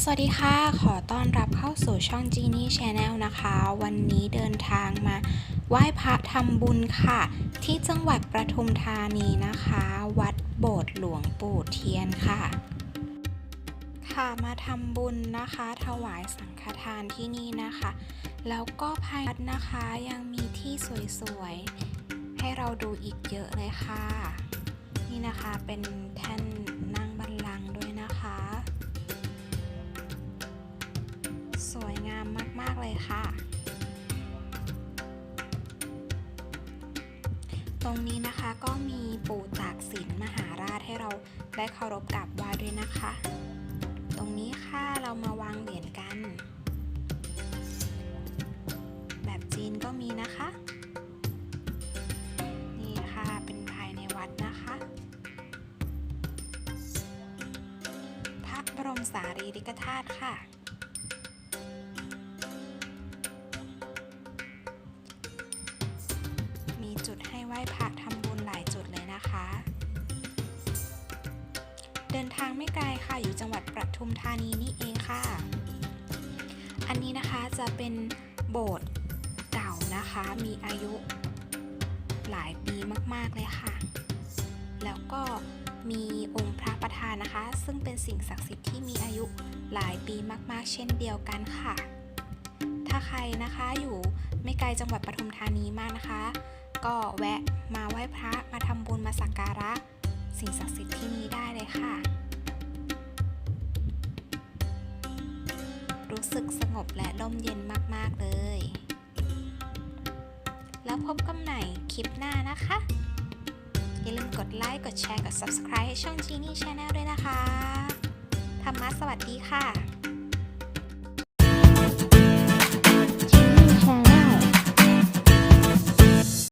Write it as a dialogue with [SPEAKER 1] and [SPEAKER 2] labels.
[SPEAKER 1] สวัสดีค่ะ ขอต้อนรับเข้าสู่ช่อง Genie Channel นะคะ วันนี้เดินทางมาไหว้พระทำบุญค่ะ ที่จังหวัดประทุมธานีนะคะ วัดโบสถ์หลวงปู่เทียนค่ะ ค่ะมาทำบุญนะคะ ถวายสังฆทานที่นี่นะคะ แล้วก็ภายในวัดนะคะยังมีที่สวยๆ ให้เราดูอีกเยอะเลยค่ะ นี่นะคะเป็นแท่น มมากๆเลยค่ะ ตรงนี้นะคะก็มีปู่ตากสินมหาราชให้เราได้เคารพกราบไหว้ด้วยนะคะ ตรงนี้ค่ะเรามาวางเหรียญกัน แบบจีนก็มีนะคะนี่ค่ะเป็นภายในวัดนะคะพระบรมสารีริกธาตุค่ะ เดินทางไม่ไกลค่ะอยู่จังหวัดประทุมธานีนี่เองค่ะ อันนี้นะคะจะเป็นโบสถ์เก่านะคะ มีอายุหลายปีมากๆเลยค่ะ แล้วก็มีองค์พระประธานนะคะ ซึ่งเป็นสิ่งศักดิ์สิทธิ์ที่มีอายุหลายปีมากๆ เช่นเดียวกันค่ะ ถ้าใครนะคะอยู่ไม่ไกลจังหวัดปทุมธานีมากนะคะ ก็แวะมาไหว้พระมาทำบุญมาสักการะ สิ่งศักดิ์สิทธิ์ที่นี่ได้เลยค่ะ รู้สึกสงบและร่มเย็นมาก ๆ เลย แล้วพบกันใหม่คลิปหน้านะคะ อย่าลืมกดไลค์ กดแชร์ กด subscribe ให้ช่อง Genie Channel ด้วยนะคะ ธรรมะสวัสดีค่ะ